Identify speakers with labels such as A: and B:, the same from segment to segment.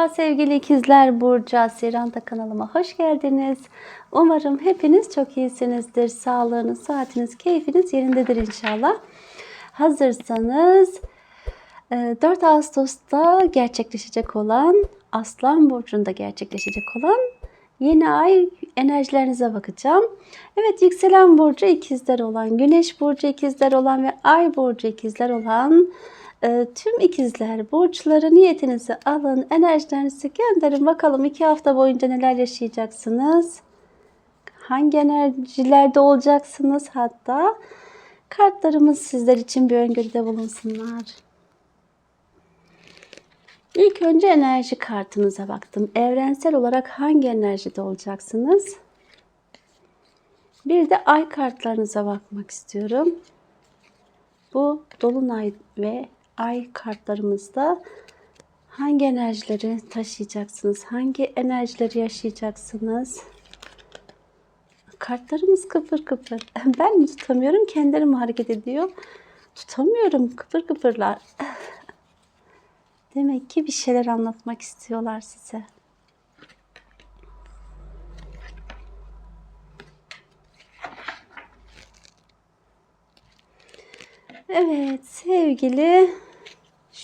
A: Merhaba sevgili ikizler Burcu Asiranta kanalıma hoş geldiniz. Umarım hepiniz çok iyisinizdir. Sağlığınız, saatiniz, keyfiniz yerindedir inşallah. Hazırsanız e, 4 Ağustos'ta gerçekleşecek olan Aslan Burcu'nda gerçekleşecek olan yeni ay enerjilerinize bakacağım. Evet yükselen burcu ikizler olan, güneş burcu ikizler olan ve ay burcu ikizler olan e, tüm ikizler burçları niyetinizi alın, enerjilerinizi gönderin. Bakalım iki hafta boyunca neler yaşayacaksınız? Hangi enerjilerde olacaksınız? Hatta kartlarımız sizler için bir öngörüde bulunsunlar. İlk önce enerji kartınıza baktım. Evrensel olarak hangi enerjide olacaksınız? Bir de ay kartlarınıza bakmak istiyorum. Bu dolunay ve ay kartlarımızda hangi enerjileri taşıyacaksınız? Hangi enerjileri yaşayacaksınız? Kartlarımız kıpır kıpır. Ben mi tutamıyorum? Kendileri mi hareket ediyor? Tutamıyorum. Kıpır kıpırlar. Demek ki bir şeyler anlatmak istiyorlar size. Evet sevgili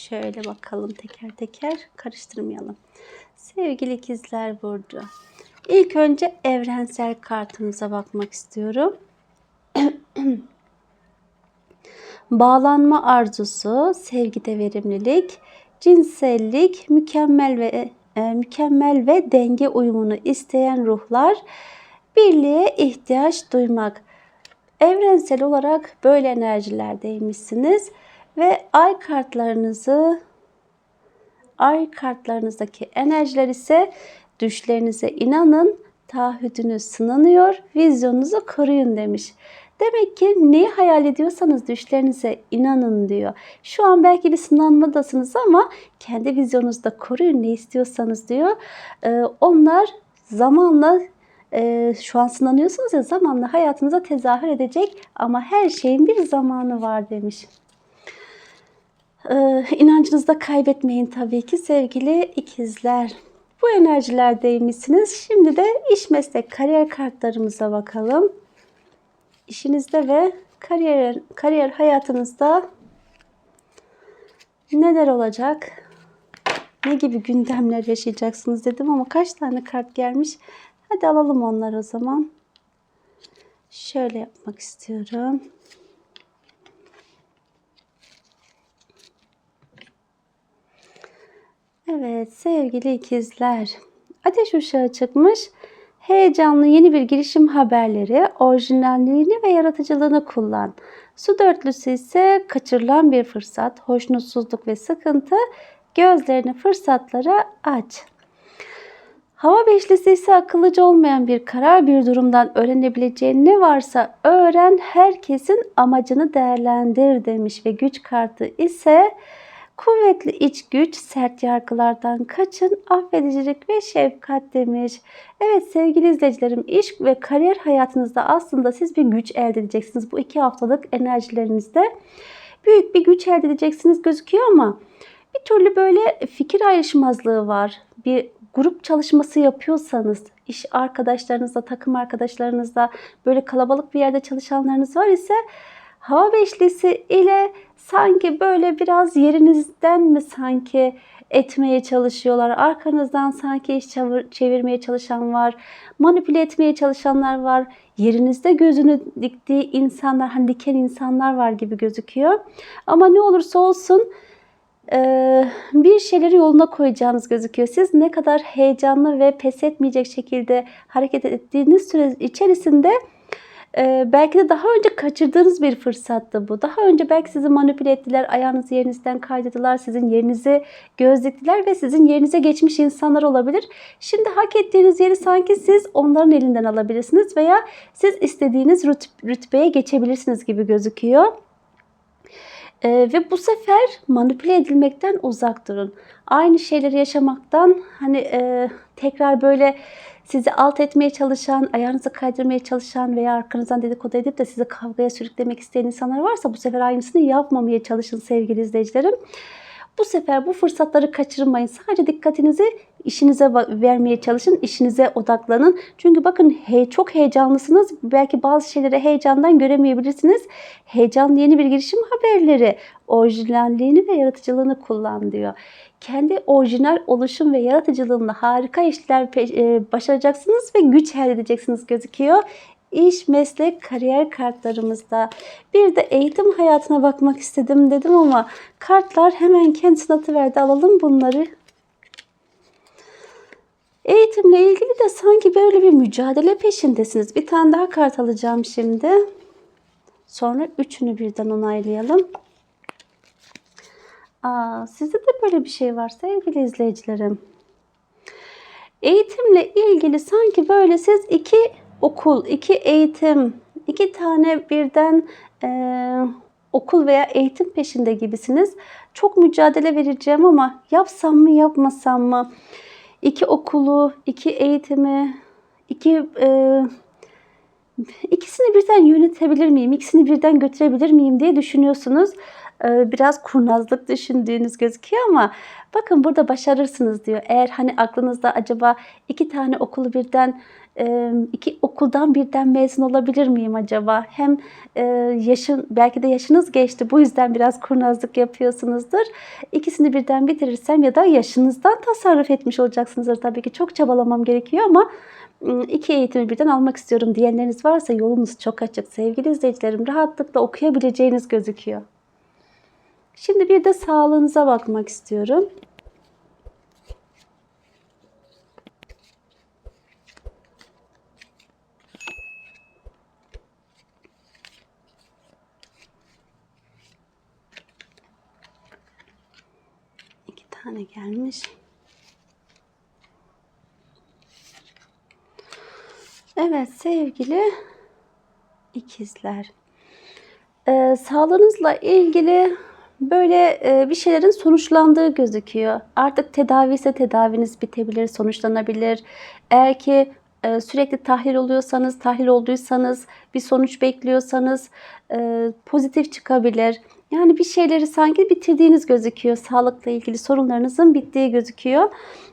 A: şöyle bakalım teker teker karıştırmayalım. Sevgili ikizler burcu. İlk önce evrensel kartınıza bakmak istiyorum. Bağlanma arzusu, sevgide verimlilik, cinsellik, mükemmel ve e, mükemmel ve denge uyumunu isteyen ruhlar, birliğe ihtiyaç duymak. Evrensel olarak böyle enerjilerdeymişsiniz ve ay kartlarınızı ay kartlarınızdaki enerjiler ise düşlerinize inanın, taahhüdünüz sınanıyor, vizyonunuzu koruyun demiş. Demek ki neyi hayal ediyorsanız düşlerinize inanın diyor. Şu an belki bir sınanmadasınız ama kendi vizyonunuzda koruyun ne istiyorsanız diyor. Ee, onlar zamanla e, şu an sınanıyorsunuz ya zamanla hayatınıza tezahür edecek ama her şeyin bir zamanı var demiş. Ee, inancınızı da kaybetmeyin tabii ki sevgili ikizler. Bu enerjilerdeymişsiniz. Şimdi de iş meslek kariyer kartlarımıza bakalım. İşinizde ve kariyer, kariyer hayatınızda neler olacak? Ne gibi gündemler yaşayacaksınız dedim ama kaç tane kart gelmiş? Hadi alalım onları o zaman. Şöyle yapmak istiyorum. Evet sevgili ikizler. Ateş uşağı çıkmış. Heyecanlı yeni bir girişim haberleri, orijinalliğini ve yaratıcılığını kullan. Su dörtlüsü ise kaçırılan bir fırsat, hoşnutsuzluk ve sıkıntı, gözlerini fırsatlara aç. Hava beşlisi ise akıllıca olmayan bir karar, bir durumdan öğrenebileceğin ne varsa öğren, herkesin amacını değerlendir demiş ve güç kartı ise Kuvvetli iç güç, sert yargılardan kaçın, affedicilik ve şefkat demiş. Evet sevgili izleyicilerim, iş ve kariyer hayatınızda aslında siz bir güç elde edeceksiniz. Bu iki haftalık enerjilerinizde büyük bir güç elde edeceksiniz gözüküyor ama bir türlü böyle fikir ayrışmazlığı var. Bir grup çalışması yapıyorsanız, iş arkadaşlarınızla, takım arkadaşlarınızla, böyle kalabalık bir yerde çalışanlarınız var ise hava beşlisi ile sanki böyle biraz yerinizden mi sanki etmeye çalışıyorlar. Arkanızdan sanki iş çevirmeye çalışan var. Manipüle etmeye çalışanlar var. Yerinizde gözünü diktiği insanlar, hani diken insanlar var gibi gözüküyor. Ama ne olursa olsun bir şeyleri yoluna koyacağınız gözüküyor. Siz ne kadar heyecanlı ve pes etmeyecek şekilde hareket ettiğiniz süre içerisinde ee, belki de daha önce kaçırdığınız bir fırsattı bu. Daha önce belki sizi manipüle ettiler, ayağınızı yerinizden kaydırdılar, sizin yerinizi gözlediler ve sizin yerinize geçmiş insanlar olabilir. Şimdi hak ettiğiniz yeri sanki siz onların elinden alabilirsiniz veya siz istediğiniz rütbeye geçebilirsiniz gibi gözüküyor. Ee, ve bu sefer manipüle edilmekten uzak durun. Aynı şeyleri yaşamaktan hani e, tekrar böyle sizi alt etmeye çalışan, ayağınızı kaydırmaya çalışan veya arkanızdan dedikodu edip de sizi kavgaya sürüklemek isteyen insanlar varsa bu sefer aynısını yapmamaya çalışın sevgili izleyicilerim. Bu sefer bu fırsatları kaçırmayın. Sadece dikkatinizi işinize vermeye çalışın, işinize odaklanın. Çünkü bakın he, çok heyecanlısınız. Belki bazı şeyleri heyecandan göremeyebilirsiniz. Heyecanlı yeni bir girişim haberleri, orijinalliğini ve yaratıcılığını kullan diyor. Kendi orijinal oluşum ve yaratıcılığında harika işler e, başaracaksınız ve güç elde edeceksiniz gözüküyor. İş, meslek, kariyer kartlarımızda. Bir de eğitim hayatına bakmak istedim dedim ama kartlar hemen kendisine atıverdi. Alalım bunları. Eğitimle ilgili de sanki böyle bir mücadele peşindesiniz. Bir tane daha kart alacağım şimdi. Sonra üçünü birden onaylayalım. Aa, sizde de böyle bir şey var sevgili izleyicilerim. Eğitimle ilgili sanki böyle siz iki okul, iki eğitim, iki tane birden e, okul veya eğitim peşinde gibisiniz. Çok mücadele vereceğim ama yapsam mı yapmasam mı? İki okulu, iki eğitimi, iki e, ikisini birden yönetebilir miyim, ikisini birden götürebilir miyim diye düşünüyorsunuz. Ee, Biraz kurnazlık düşündüğünüz gözüküyor ama bakın burada başarırsınız diyor. Eğer hani aklınızda acaba iki tane okulu birden e, iki okuldan birden mezun olabilir miyim acaba? Hem e, yaşın belki de yaşınız geçti bu yüzden biraz kurnazlık yapıyorsunuzdur. İkisini birden bitirirsem ya da yaşınızdan tasarruf etmiş olacaksınızdır tabii ki. Çok çabalamam gerekiyor ama iki eğitimi birden almak istiyorum diyenleriniz varsa yolunuz çok açık. Sevgili izleyicilerim rahatlıkla okuyabileceğiniz gözüküyor. Şimdi bir de sağlığınıza bakmak istiyorum. İki tane gelmiş. Evet sevgili ikizler. Ee, sağlığınızla ilgili böyle e, bir şeylerin sonuçlandığı gözüküyor. Artık tedavi ise tedaviniz bitebilir, sonuçlanabilir. Eğer ki e, sürekli tahlil oluyorsanız, tahlil olduysanız, bir sonuç bekliyorsanız e, pozitif çıkabilir. Yani bir şeyleri sanki bitirdiğiniz gözüküyor. Sağlıkla ilgili sorunlarınızın bittiği gözüküyor.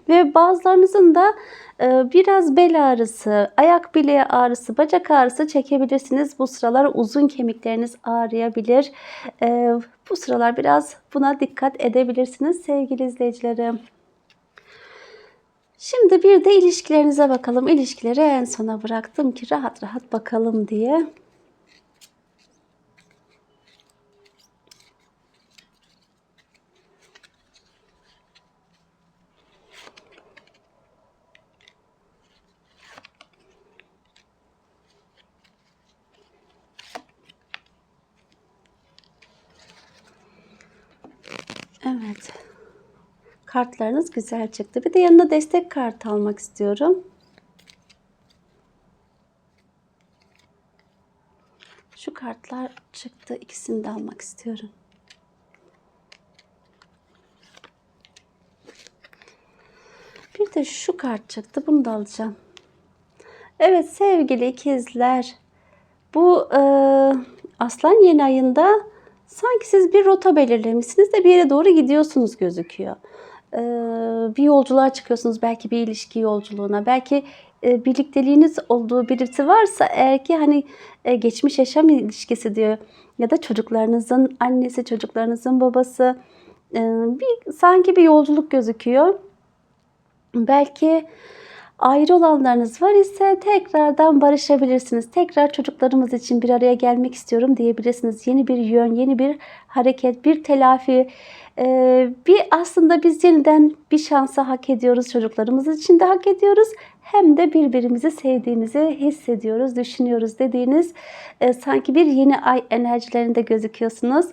A: Ve bazılarınızın da e, biraz bel ağrısı, ayak bileği ağrısı, bacak ağrısı çekebilirsiniz. Bu sıralar uzun kemikleriniz ağrıyabilir. E, Bu sıralar biraz buna dikkat edebilirsiniz sevgili izleyicilerim. Şimdi bir de ilişkilerinize bakalım. İlişkileri en sona bıraktım ki rahat rahat bakalım diye. Evet. Kartlarınız güzel çıktı. Bir de yanına destek kartı almak istiyorum. Şu kartlar çıktı. İkisini de almak istiyorum. Bir de şu kart çıktı. Bunu da alacağım. Evet sevgili ikizler. Bu e, aslan yeni ayında sanki siz bir rota belirlemişsiniz de bir yere doğru gidiyorsunuz gözüküyor. E, bir yolculuğa çıkıyorsunuz belki bir ilişki yolculuğuna. Belki e, birlikteliğiniz olduğu birisi varsa eğer ki hani e, geçmiş yaşam ilişkisi diyor ya da çocuklarınızın annesi, çocuklarınızın babası e, bir sanki bir yolculuk gözüküyor. Belki ayrı olanlarınız var ise tekrardan barışabilirsiniz. Tekrar çocuklarımız için bir araya gelmek istiyorum diyebilirsiniz. Yeni bir yön, yeni bir hareket, bir telafi. Ee, bir aslında biz yeniden bir şansı hak ediyoruz. Çocuklarımız için de hak ediyoruz. Hem de birbirimizi sevdiğimizi hissediyoruz, düşünüyoruz dediğiniz e, sanki bir yeni ay enerjilerinde gözüküyorsunuz.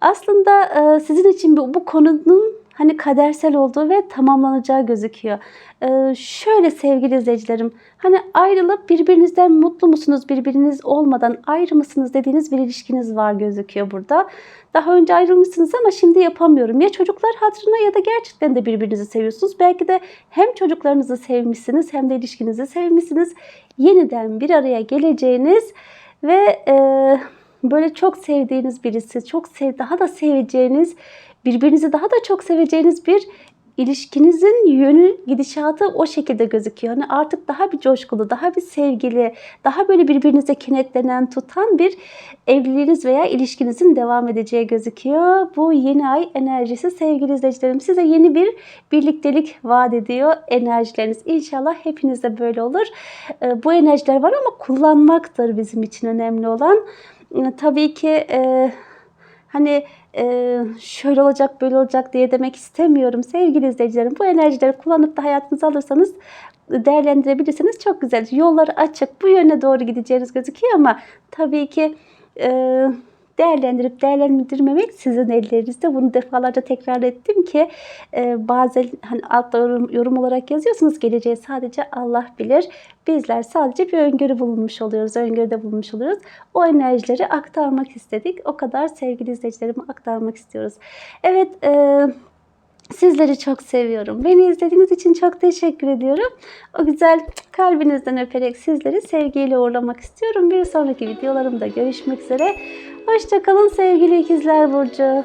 A: Aslında e, sizin için bu, bu konunun hani kadersel olduğu ve tamamlanacağı gözüküyor. Ee, şöyle sevgili izleyicilerim, hani ayrılıp birbirinizden mutlu musunuz, birbiriniz olmadan ayrı mısınız dediğiniz bir ilişkiniz var gözüküyor burada. Daha önce ayrılmışsınız ama şimdi yapamıyorum. Ya çocuklar hatırına ya da gerçekten de birbirinizi seviyorsunuz. Belki de hem çocuklarınızı sevmişsiniz hem de ilişkinizi sevmişsiniz. Yeniden bir araya geleceğiniz ve e, böyle çok sevdiğiniz birisi, çok sev daha da seveceğiniz birbirinizi daha da çok seveceğiniz bir ilişkinizin yönü, gidişatı o şekilde gözüküyor. Hani artık daha bir coşkulu, daha bir sevgili, daha böyle birbirinize kinetlenen, tutan bir evliliğiniz veya ilişkinizin devam edeceği gözüküyor. Bu yeni ay enerjisi sevgili izleyicilerim size yeni bir birliktelik vaat ediyor enerjileriniz. İnşallah hepinizde böyle olur. Ee, Bu enerjiler var ama kullanmaktır bizim için önemli olan. Ee, Tabii ki e, hani e, şöyle olacak böyle olacak diye demek istemiyorum sevgili izleyicilerim. Bu enerjileri kullanıp da hayatınıza alırsanız değerlendirebilirsiniz. Çok güzel. Yolları açık. Bu yöne doğru gideceğiniz gözüküyor ama tabii ki e, değerlendirip değerlendirmemek sizin ellerinizde. Bunu defalarca tekrar ettim ki e, bazen hani altta yorum, yorum olarak yazıyorsunuz geleceği sadece Allah bilir. Bizler sadece bir öngörü bulunmuş oluyoruz. Öngörüde bulunmuş oluyoruz. O enerjileri aktarmak istedik. O kadar sevgili izleyicilerime aktarmak istiyoruz. Evet, e, Sizleri çok seviyorum. Beni izlediğiniz için çok teşekkür ediyorum. O güzel kalbinizden öperek sizleri sevgiyle uğurlamak istiyorum. Bir sonraki videolarımda görüşmek üzere. Hoşçakalın sevgili ikizler Burcu.